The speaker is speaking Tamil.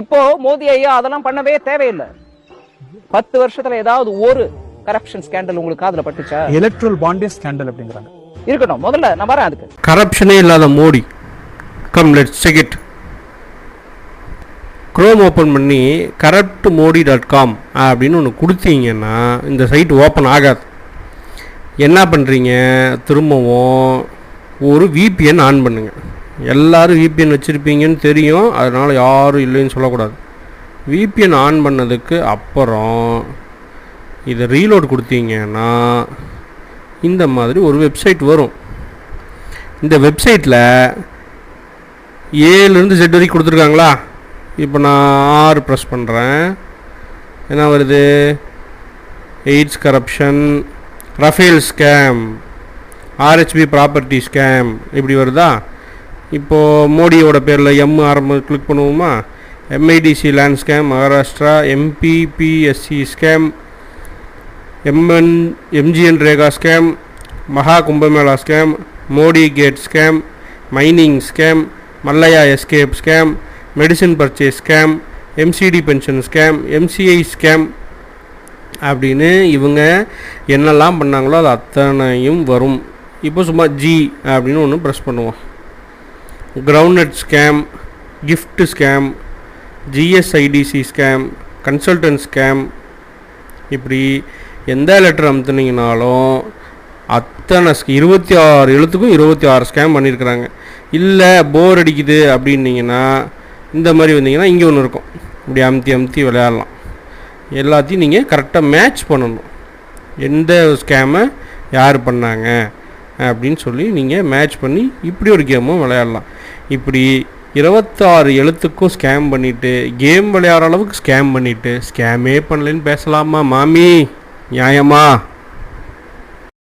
இப்போ மோடி ஐயா அதெல்லாம் பண்ணவே தேவையில்லை. பத்து வருஷத்துல ஏதாவது ஒரு கரப்ஷன் ஸ்கேண்டல் உங்களுக்கு காதுல பட்டுச்சா? எலக்ட்ரல் பாண்டே ஸ்கேண்டல் அப்படிங்கிறாங்க. இருக்கட்டும் முதல்ல நான் வரேன் அதுக்கு. கரப்ஷனே இல்லாத Modi com let's check it Chrome open பண்ணி கரப்ட் மோடி டாட் காம் அப்படின்னு ஒன்று கொடுத்தீங்கன்னா இந்த சைட் ஓப்பன் ஆகாது. என்ன பண்ணுறீங்க திரும்பவும் ஒரு விபிஎன் ஆன் பண்ணுங்க. எல்லோரும் விபிஎன் வச்சுருப்பீங்கன்னு தெரியும். அதனால் யாரும் இல்லைன்னு சொல்லக்கூடாது. விபிஎன் ஆன் பண்ணதுக்கு அப்புறம் இதை ரீலோட் கொடுத்தீங்கன்னா இந்த மாதிரி ஒரு வெப்சைட் வரும். இந்த வெப்சைட்டில் ஏழுலேருந்து செட் வரைக்கும் கொடுத்துருக்காங்களா? இப்போ நான் ஆறு ப்ரெஸ் பண்ணுறேன் என்ன வருது? Aids corruption Rafale scam RHP property scam இப்படி வருதா? இப்போது மோடியோட பேரில் எம் ஆரம்ப கிளிக் பண்ணுவோமா? MIDC land scam Maharashtra MPPSC scam MN MGNREGA scam Maha Kumbh Mela scam Modi gate scam mining scam Mallya escape scam medicine purchase scam MCD pension scam MCI scam அப்படின்னு இவங்க என்னெல்லாம் பண்ணாங்களோ அது அத்தனையும் வரும். இப்போ சும்மா ஜி அப்படின்னு ஒன்று ப்ரெஸ் பண்ணுவோம். Groundnut scam gift scam GSIDC scam consultant scam இப்படி எந்த லெட்டர் அமுத்துனீங்கனாலும் அத்தனை ஸ்கே இருபத்தி ஆறு எழுத்துக்கும் இருபத்தி ஆறு ஸ்கேம் பண்ணியிருக்கிறாங்க இல்லை போர் அடிக்குது அப்படின்னீங்கன்னா இந்த மாதிரி வந்தீங்கன்னா இங்கே ஒன்று இருக்கும். இப்படி அமுத்தி அமுத்தி விளையாடலாம். எல்லாத்தையும் நீங்கள் கரெக்டாக மேட்ச் பண்ணணும். எந்த ஸ்கேமை யார் பண்ணாங்க? அப்படின்னு சொல்லி நீங்கள் மேட்ச் பண்ணி இப்படி ஒரு கேமும் விளையாடலாம். இப்படி இருபத்தாறு எழுத்துக்கும் ஸ்கேம் பண்ணிவிட்டு கேம் விளையாடுற அளவுக்கு ஸ்கேம் பண்ணிவிட்டு ஸ்கேமே பண்ணலைன்னு பேசலாமா மாமி? நியாயமா?